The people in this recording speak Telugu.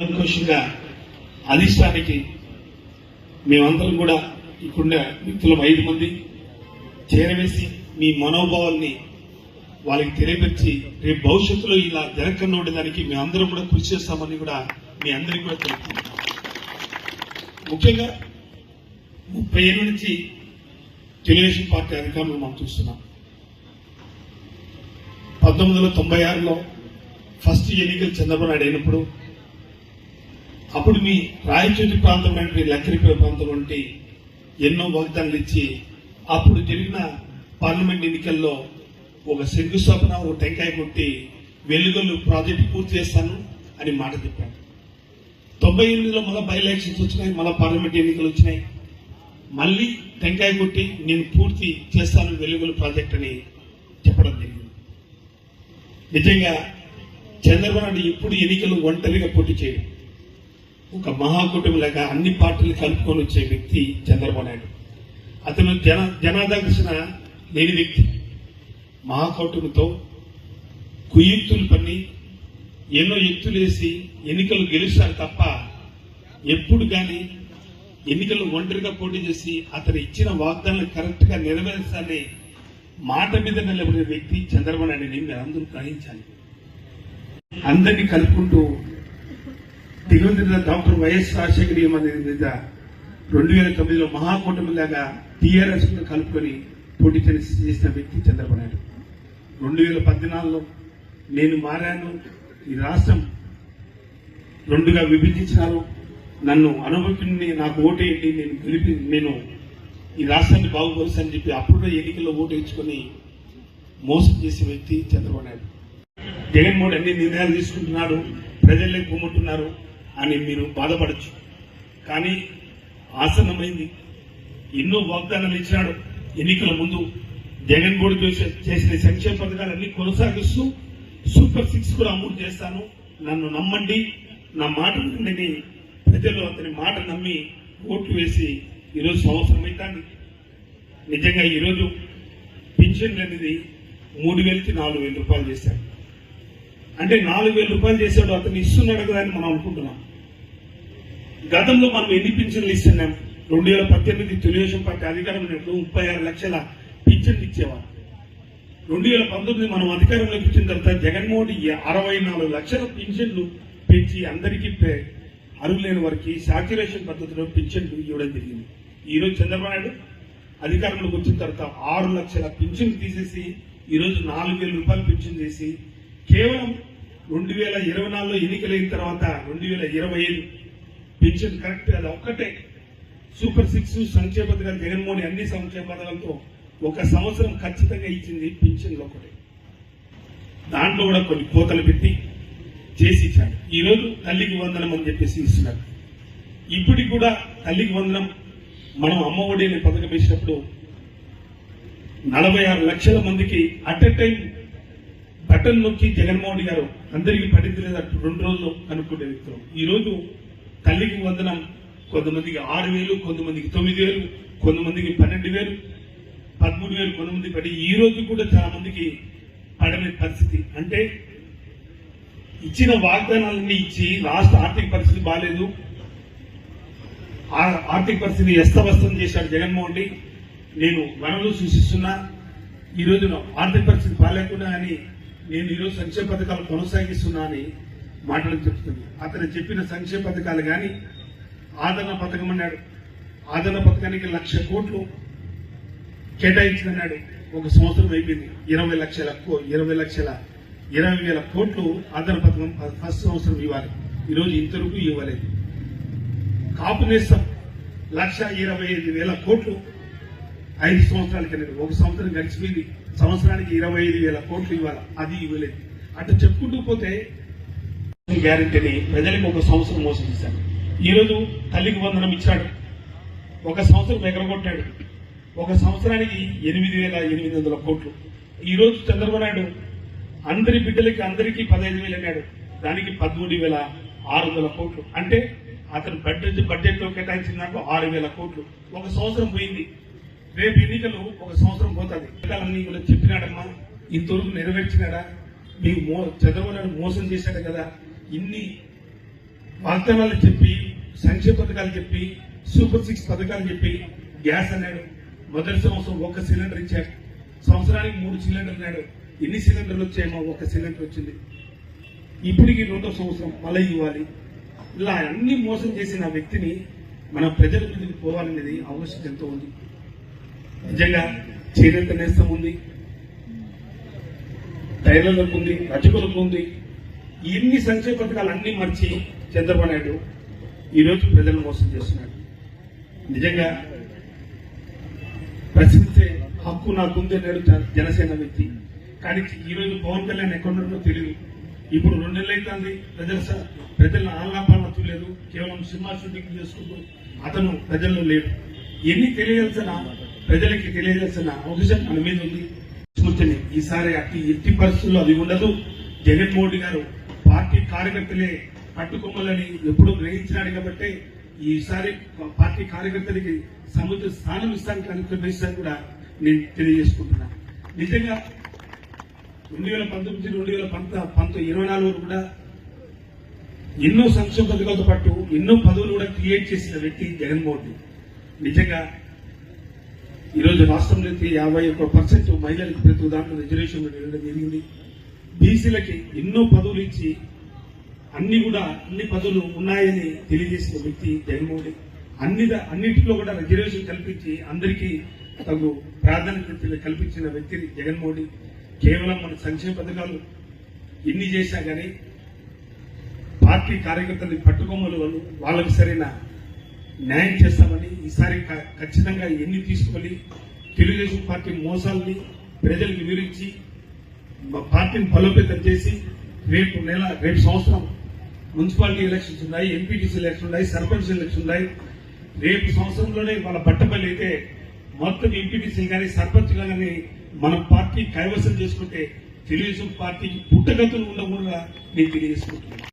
సంతోషంగా అధిష్టానికి మేమందరం కూడా ఇక్కడున్న వ్యక్తులం ఐదు మంది చేరవేసి మీ మనోభావాల్ని వాళ్ళకి తెలియపరిచి రేపు భవిష్యత్తులో ఇలా జరగకుండా ఉండేదానికి మేమందరం కూడా కృషి చేస్తామని కూడా మీ అందరికీ కూడా తెలుపుతున్నాం. ముఖ్యంగా ముప్పై ఏళ్ళ నుంచి తెలుగుదేశం పార్టీ అధికారులు మనం చూస్తున్నాం. పంతొమ్మిది వందల తొంభై ఆరులో ఫస్ట్ ఎన్నికలు చంద్రబాబు నాయుడు అయినప్పుడు అప్పుడు మీ రాయచోటి ప్రాంతం వంటి లక్కిరిపేట ప్రాంతం వంటి ఎన్నో వాగ్దానాలు ఇచ్చి అప్పుడు జరిగిన పార్లమెంట్ ఎన్నికల్లో ఒక శంకుస్థాపన ఒక టెంకాయ కొట్టి వెలుగులు ప్రాజెక్టు పూర్తి చేస్తాను అని మాట చెప్పాను తొంభై ఎనిమిదిలో మళ్ళీ బై ఎలక్షన్స్ వచ్చినాయి మళ్ళీ పార్లమెంట్ ఎన్నికలు వచ్చినాయి. మళ్ళీ టెంకాయ కొట్టి నేను పూర్తి చేస్తాను వెలుగులు ప్రాజెక్ట్ అని చెప్పడం జరిగింది. నిజంగా చంద్రబాబు నాయుడు ఎప్పుడు ఎన్నికలు ఒంటరిగా పోటీ చేయడం. ఒక మహాకుటుంబలాగా అన్ని పార్టీలు కలుపుకొని వచ్చే వ్యక్తి చంద్రబాబు నాయుడు. అతను జన జనాదర్శన లేని వ్యక్తి. మహాకూటమితో కుయుక్తులు పని ఎన్నో ఎత్తులేసి వేసి ఎన్నికలు గెలుస్తారు తప్ప ఎప్పుడు కానీ ఎన్నికలు ఒంటరిగా పోటీ చేసి అతను ఇచ్చిన వాగ్దానాలు కరెక్ట్గా నెరవేర్చాలని మాట మీద నిలబడిన వ్యక్తి చంద్రబాబు నాయుడు మీరు అందరూ గ్రహించాలి. అందరినీ కలుపుకుంటూ దిగువన డాక్టర్ వైఎస్ రాజశేఖర మీద రెండు వేల తొమ్మిదిలో మహాకూటమి లాగా టీఆర్ఎస్ కలుపుకొని పోటీ చేసిన వ్యక్తి చంద్రబాబు నాయుడు. రెండు వేల పద్నాలుగులో నేను మారాను. ఈ రాష్ట్రం రెండుగా విభజించినారు. నన్ను అనుభవించి నాకు ఓటేయండి. నేను గెలిపి నేను ఈ రాష్ట్రాన్ని బాగుపరుస్తానని చెప్పి అప్పుడు ఎన్నికల్లో ఓటు వేయించుకొని మోసం చేసే వ్యక్తి చంద్రబాబు నాయుడు. జగన్మోహన్ అన్ని నిర్ణయాలు తీసుకుంటున్నారు ప్రజలే పొమ్మంటున్నారు అని మీరు బాధపడచ్చు. కానీ ఆసన్నమైంది. ఎన్నో వాగ్దానాలు ఇచ్చినాడు. ఎన్నికల ముందు జగన్ కూడా చేసే- చేసిన సంక్షేమ పథకాలన్నీ కొనసాగిస్తూ సూపర్ సిక్స్ కూడా అమలు చేస్తాను. నన్ను నమ్మండి. నా మాట వినండి ప్రజలు అతని మాట నమ్మి ఓట్లు వేసి ఈరోజు సంవత్సరం అవుతాంది నిజంగా ఈరోజు పింఛన్ అనేది మూడు వేలకి నాలుగు వేల రూపాయలు చేశారు. అంటే నాలుగు వేల రూపాయలు చేశాడు అతను ఇస్తున్నాడు కదా అని మనం అనుకుంటున్నాం. గతంలో మనం ఎన్ని పింఛన్లు ఇస్తున్నాం? రెండు వేల పద్దెనిమిది తెలుగుదేశం పార్టీ అధికారం ఉన్నప్పుడు ముప్పై ఆరు లక్షల పింఛన్లు ఇచ్చేవారు. రెండు వేల పంతొమ్మిది మనం అధికారంలోకి వచ్చిన తర్వాత జగన్మోహన్ అరవై నాలుగు లక్షల పింఛన్లు పెంచి అందరికీ అరువు లేని వారికి సాచురేషన్ పద్ధతిలో పింఛన్లు ఇవ్వడం జరిగింది. ఈరోజు చంద్రబాబు నాయుడు అధికారంలోకి వచ్చిన తర్వాత ఆరు లక్షల పింఛన్ తీసేసి ఈరోజు నాలుగు వేల రూపాయలు పింఛన్ చేసి కేవలం రెండు వేల ఇరవై నాలుగులో ఎన్నికలైన తర్వాత రెండు వేల ఇరవై ఐదు పెన్షన్ కరెక్ట్ అది ఒక్కటే. సూపర్ సిక్స్ సంక్షేమ పథకాలు జగన్మోహన్ అన్ని సంక్షేమ పథకాలతో ఒక సంవత్సరం ఖచ్చితంగా ఇచ్చింది పింఛన్లు ఒకటే. దాంట్లో కూడా కొన్ని కోతలు పెట్టి చేసి ఇచ్చాడు ఈ రోజు తల్లికి వందనం అని చెప్పేసి ఇస్తున్నారు. ఇప్పటికి కూడా తల్లికి వందనం మనం అమ్మఒడి అనే పథకం వేసినప్పుడు నలభై ఆరు లక్షల మందికి అట్ ఎ టైం పట్టణంలోకి నొక్కి జగన్మోహన్ గారు అందరికీ పడింది లేదా రెండు రోజులు అనుకునే వ్యక్తులు. ఈ రోజు తల్లికి వందనం కొంతమందికి ఆరు వేలు కొంతమందికి తొమ్మిది వేలు కొంతమందికి పన్నెండు వేలు పదమూడు వేలు కొంతమంది పడి ఈ రోజు కూడా చాలా మందికి పడని పరిస్థితి. అంటే ఇచ్చిన వాగ్దానాలన్నీ ఇచ్చి రాష్ట్ర ఆర్థిక పరిస్థితి బాగాలేదు ఆ ఆర్థిక పరిస్థితి ఎస్తవస్తం చేశాడు జగన్మోహన్ రెడ్డి. నేను వనరులు సూచిస్తున్నా ఈ రోజున ఆర్థిక పరిస్థితి బాగాలేకుండా అని నేను ఈరోజు సంక్షేమ పథకాలు కొనసాగిస్తున్నా అని మాటలు చెప్తుంది అతను చెప్పిన సంక్షేమ పథకాలు కానీ ఆదరణ పథకం అన్నాడు. ఆదరణ పథకానికి లక్ష కోట్లు కేటాయించిందన్నాడు. ఒక సంవత్సరం అయిపోయింది. ఇరవై లక్షల కో- ఇరవై లక్షల ఇరవై వేల కోట్లు ఆదరణ పథకం ఫస్ట్ సంవత్సరం ఇవ్వాలి. ఈరోజు ఇంతవరకు ఇవ్వలేదు. కాపు నేస్తం లక్ష ఇరవై ఐదు వేల కోట్లు ఐదు సంవత్సరాల కింద ఒక సంవత్సరం గడిచిపోయింది. సంవత్సరానికి ఇరవై ఐదు వేల కోట్లు ఇవ్వాలి. అది ఇవ్వలేదు. అట్లా చెప్పుకుంటూ పోతే గ్యారెంటీని ప్రజలకు ఒక సంవత్సరం మోసం చేశాడు. ఈరోజు తల్లికి వందనం ఇచ్చాడు. ఒక సంవత్సరం ఎగరగొట్టాడు. ఒక సంవత్సరానికి ఎనిమిది వేల ఎనిమిది వందల కోట్లు. ఈరోజు చంద్రబాబు నాయుడు అందరి బిడ్డలకి అందరికీ పదహైదు వేలు అన్నాడు. దానికి పదమూడు వేల ఆరు వందల కోట్లు. అంటే అతను బడ్జెట్ బడ్జెట్లో కేటాయించిన దాంట్లో ఆరు వేల కోట్లు. ఒక సంవత్సరం పోయింది. రేపు ఎన్నికలు ఒక సంవత్సరం పోతుంది. ఎన్నికలన్నీ కూడా చెప్పినాడమ్మా. ఇంతవరకు నెరవేర్చినాడా? మీకు మో చంద్రబాబు మోసం చేశాడు కదా. ఇన్ని వాగ్దానాలు చెప్పి సంక్షేమ పథకాలు చెప్పి సూపర్ సిక్స్ పథకాలు చెప్పి గ్యాస్ అన్నాడు. మొదటి సంవత్సరం ఒక సిలిండర్ ఇచ్చాడు. సంవత్సరానికి మూడు సిలిండర్ అన్నాడు. ఎన్ని సిలిండర్లు వచ్చాయమ్మా? ఒక సిలిండర్ వచ్చింది. ఇప్పటికి రెండో సంవత్సరం మళ్ళీ ఇవ్వాలి. ఇలా అన్ని మోసం చేసిన వ్యక్తిని మన ప్రజల మీదకి పోవాలనేది ఆవశ్యకత ఎంతో ఉంది. నిజంగా చేనేత నేస్తం ఉంది. టైలర్లకు ఉంది రచకులకు ఉంది. ఇన్ని సంక్షేమ పథకాలు అన్ని మర్చి చంద్రబాబు నాయుడు ఈరోజు ప్రజలను మోసం చేస్తున్నాడు. నిజంగా ప్రశ్నించే హక్కు నాకుంది అన్నాడు జనసేన వ్యక్తి. కానీ ఈరోజు పవన్ కళ్యాణ్ ఎక్కడున్నాడో తెలియదు ఇప్పుడు రెండు నెలలు అవుతుంది ప్రజల ప్రజలను ఆలాపాలన చూడలేదు కేవలం సినిమా షూటింగ్ చేసుకుంటూ అతను ప్రజల్లో లేడు. ఎన్ని తెలియాల్సిన ప్రజలకి తెలియజేసిన అవకాశం మన మీద ఉంది. స్మృతిని ఈసారి అట్టి ఎట్టి పరిస్థితుల్లో అది ఉండదు. జగన్మోహన్ గారు పార్టీ కార్యకర్తలే పట్టుకొమ్మలని ఎప్పుడూ గ్రహించినాడు కాబట్టి ఈసారి పార్టీ కార్యకర్తలకి సముద్ర స్థానం ఇస్తానికి కానీ కూడా నేను తెలియజేసుకుంటున్నా. నిజంగా రెండు వేల పంతొమ్మిది రెండు వేల పంత పంతొమ్మిది ఇరవై నాలుగు వరకు కూడా ఎన్నో సంక్షేమ పథకాలతో పాటు ఎన్నో పదవులు కూడా క్రియేట్ చేసిన వ్యక్తి జగన్మోహన్ నిజంగా ఈరోజు రాష్ట్రంలో అయితే యాభై ఒక్క పర్సెంట్ మహిళలకు ప్రతి దాంట్లో రిజర్వేషన్ ఇవ్వడం జరిగింది. బీసీలకి ఎన్నో పదవులు ఇచ్చి అన్ని కూడా అన్ని పదవులు ఉన్నాయని తెలియజేసిన వ్యక్తి జగన్మోహన్ రెడ్డి. అన్ని అన్నింటిలో అన్నిటిలో కూడా రిజర్వేషన్ కల్పించి అందరికీ తగు ప్రాధాన్యత కల్పించిన వ్యక్తి జగన్మోహన్ రెడ్డి. కేవలం మన సంక్షేమ పథకాలు ఎన్ని చేశా కానీ పార్టీ కార్యకర్తలు పట్టుకోమలు వాళ్ళు వాళ్ళకి సరైన న్యాయం చేస్తామని ఈసారి క- ఖచ్చితంగా ఎన్ని తీసుకొని తెలుగుదేశం పార్టీ మోసాలని ప్రజలకు వివరించి పార్టీని బలోపేతం చేసి రేపు నెల రేపు సంవత్సరం మున్సిపాలిటీ ఎలక్షన్స్ ఉన్నాయి ఎంపీటీసీ ఎలక్షన్ ఉన్నాయి సర్పంచ్ ఎలక్షన్ ఉన్నాయి. రేపు సంవత్సరంలోనే వాళ్ళ బట్టపల్లి అయితే మొత్తం ఎంపీటీసీ కానీ సర్పంచ్ కానీ మన పార్టీ కైవసం చేసుకుంటే తెలుగుదేశం పార్టీకి పుట్టగతులు ఉండకుండా నేను తెలియజేసుకుంటున్నాను.